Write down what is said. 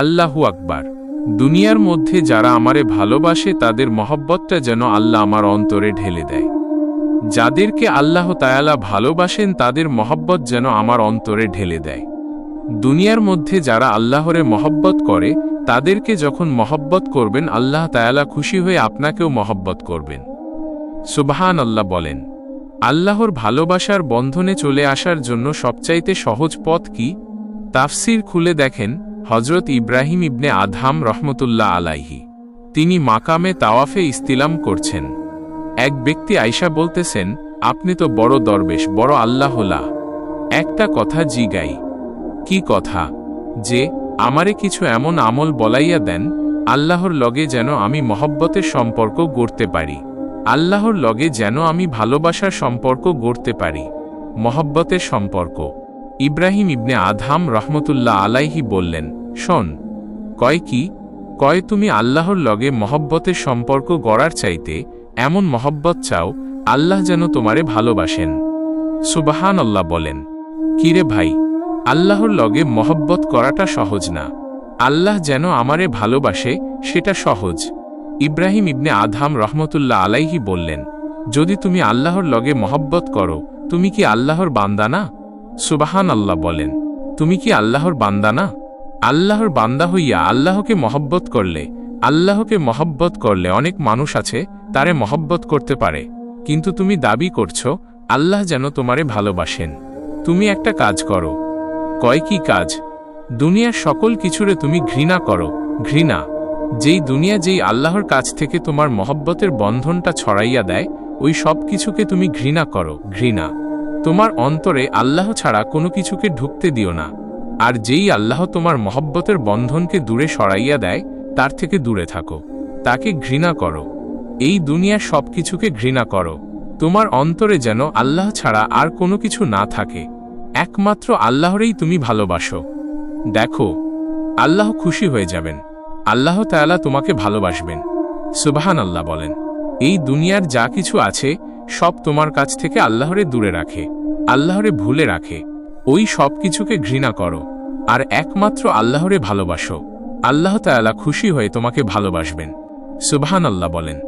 আল্লাহু আকবার। দুনিয়ার মধ্যে যারা আমারে ভালোবাসে, তাদের মহব্বতটা যেন আল্লাহ আমার অন্তরে ঢেলে দেয়। যাদেরকে আল্লাহ তায়ালা ভালোবাসেন, তাদের মহব্বত যেন আমার অন্তরে ঢেলে দেয়। দুনিয়ার মধ্যে যারা আল্লাহরে মহব্বত করে, তাদেরকে যখন মহব্বত করবেন, আল্লাহ তায়ালা খুশি হয়ে আপনাকেও মহব্বত করবেন। সুবহান আল্লাহ বলেন, আল্লাহর ভালোবাসার বন্ধনে চলে আসার জন্য সবচাইতে সহজ পথ কি? তাফসির খুলে দেখেন হজরত ইব্রাহিম ইবনে আধাম রহমতুল্লাহ আলাইহি। তিনি মাকামে তাওয়াফে ইস্তিলাম করছেন। এক ব্যক্তি আয়সা বলতেছেন, আপনি তো বড় দরবেশ, বড় আল্লাহলা একটা কথা জিগাই। কি কথা? যে, আমারে কিছু এমন আমল বলাইয়া দেন, আল্লাহর লগে যেন আমি মহব্বতের সম্পর্ক গড়তে পারি। আল্লাহর লগে যেন আমি ভালোবাসার সম্পর্ক গড়তে পারি। মহব্বতের সম্পর্ক। ইব্রাহিম ইবনে আধাম রহমতুল্লাহ আলাইহি বললেন শোন, কয় কি? কয় তুমি আল্লাহর লগে মহব্বতের সম্পর্ক গড়ার চাইতে এমন মহব্বত চাও, আল্লাহ যেন তোমারে ভালোবাসেন। সুবাহান আল্লাহ বলেন, কিরে ভাই, আল্লাহর লগে মহব্বত করাটা সহজ না। আল্লাহ যেন আমারে ভালোবাসে, সেটা সহজ। ইব্রাহিম ইবনে আধাম রহমতুল্লাহ আলাইহি বললেন, যদি তুমি আল্লাহর লগে মহব্বত করো, তুমি কি আল্লাহর বান্দানা সুবাহান আল্লাহ বলেন, তুমি কি আল্লাহর বান্দা না? আল্লাহর বান্দা হইয়া আল্লাহকে মহব্বত করলে, আল্লাহকে মহব্বত করলে অনেক মানুষ আছে, তারে মহব্বত করতে পারে। কিন্তু তুমি দাবি করছ, আল্লাহ যেন তোমারে ভালোবাসেন। তুমি একটা কাজ করো। কয় কি কাজ? দুনিয়ার সকল কিছুরে তুমি ঘৃণা করো, ঘৃণা। যেই দুনিয়া যেই আল্লাহর কাছ থেকে তোমার মহব্বতের বন্ধনটা ছড়াইয়া দেয়, ওই সব কিছুকে তুমি ঘৃণা করো, ঘৃণা। তোমার অন্তরে আল্লাহ ছাড়া কোনো কিছুকে ঢুকতে দিও না। আর যেই আল্লাহ তোমার মহব্বতের বন্ধনকে দূরে সরাইয়া দেয়, তার থেকে দূরে থাকো। তাকে ঘৃণা করো। এই দুনিয়ার সব কিছুকে ঘৃণা করো। তোমার অন্তরে যেন আল্লাহ ছাড়া আর কোনো কিছু না থাকে। একমাত্র আল্লাহরেই তুমি ভালোবাসো। দেখো, আল্লাহ খুশি হয়ে যাবেন। আল্লাহ তায়ালা তোমাকে ভালোবাসবেন। সুবাহান আল্লাহ বলেন, এই দুনিয়ার যা কিছু আছে, সব তোমার কাছ থেকে আল্লাহরে দূরে রাখে, আল্লাহরে ভুলে রাখে। ওই সব কিছুকে ঘৃণা করো। আর একমাত্র আল্লাহরে ভালোবাসো। আল্লাহ তালা খুশি হয়ে তোমাকে ভালোবাসবেন। সুবাহান আল্লাহ বলেন।